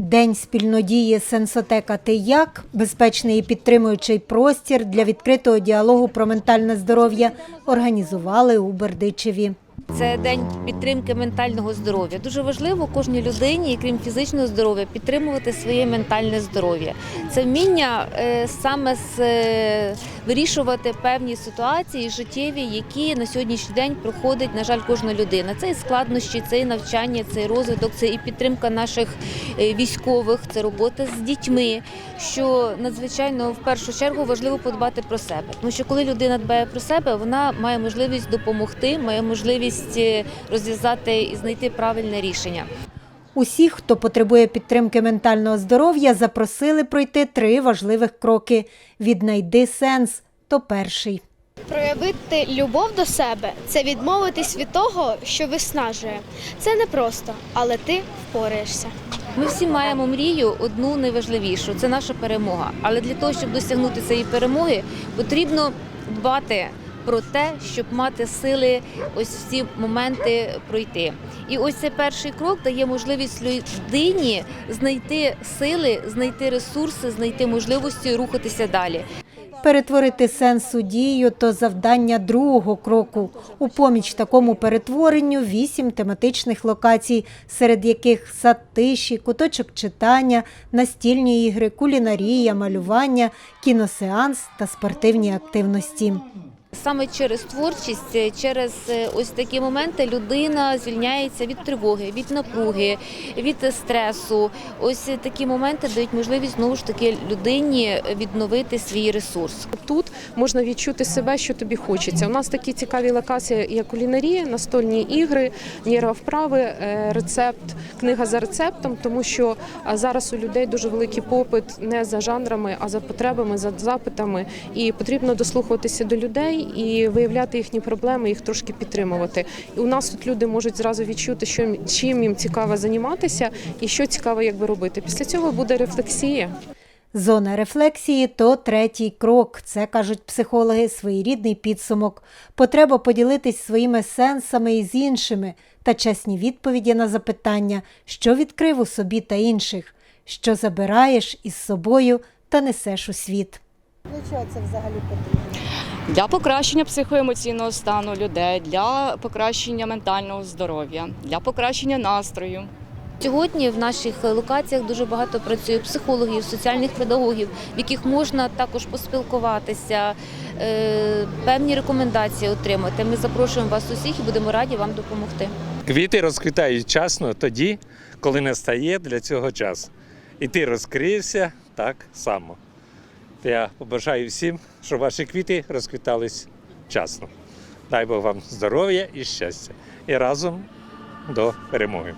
День спільнодії Сенсотека Ти як безпечний і підтримуючий простір для відкритого діалогу про ментальне здоров'я організували у Бердичеві. Це день підтримки ментального здоров'я. Дуже важливо кожній людині, крім фізичного здоров'я, підтримувати своє ментальне здоров'я. Це вміння е, саме з, е, вирішувати певні ситуації життєві, які на сьогоднішній день проходить, на жаль, кожна людина. Це і складнощі, це і навчання, це і розвиток, це і підтримка наших е, військових, це робота з дітьми. Що надзвичайно в першу чергу важливо подбати про себе. Тому що коли людина дбає про себе, вона має можливість допомогти, має можливість е, розв'язати і знайти правильне рішення. Усіх, хто потребує підтримки ментального здоров'я, запросили пройти три важливих кроки. Віднайди сенс то перший. Проявити любов до себе це відмовитись від того, що виснажує. Це непросто, але ти впораєшся. Ми всі маємо мрію одну найважливішу це наша перемога. Але для того, щоб досягнути цієї перемоги, потрібно дбати про те, щоб мати сили ось в ці моменти пройти. І ось цей перший крок дає можливість людині знайти сили, знайти ресурси, знайти можливості рухатися далі. Перетворити сенс у дію то завдання другого кроку. У поміч такому перетворенню вісім тематичних локацій, серед яких сад тиші, куточок читання, настільні ігри, кулінарія, малювання, кіносеанс та спортивні активності. Саме через творчість, е, через е, ось такі моменти людина звільняється від тривоги, від напруги, від стресу. Ось такі моменти дають можливість знову ж таки людині відновити свій ресурс. Тут можна відчути себе, що тобі хочеться. У нас такі цікаві локації, як кулінарія, настольні ігри, нейровправи, е, рецепт, книга за рецептом, тому що зараз у людей дуже великий попит не за жанрами, а за потребами, за запитами. І потрібно дослухатися до людей і виявляти їхні проблеми, їх трошки підтримувати. І у нас тут люди можуть зразу відчути, що чим їм цікаво займатися і що цікаво, якби робити. Після цього буде рефлексія. Зона рефлексії то третій крок. Це кажуть психологи, своєрідний підсумок. Потреба поділитись своїми сенсами із іншими та чесні відповіді на запитання, що відкрив у собі та інших, що забираєш із собою та несеш у світ. для покращення психоемоційного стану людей, для покращення ментального здоров'я, для покращення настрою. Сьогодні в наших локаціях дуже багато працює психологів, соціальних педагогів, в яких можна також поспілкуватися, е, певні рекомендації отримати. Ми запрошуємо вас усіх і будемо раді вам допомогти. Квіти розквітають вчасно тоді, коли настає для цього час. І ти розкрився так само. Я побажаю всім, щоб ваші квіти розквітались вчасно. Дай Бог вам здоров'я і щастя. І разом до перемоги.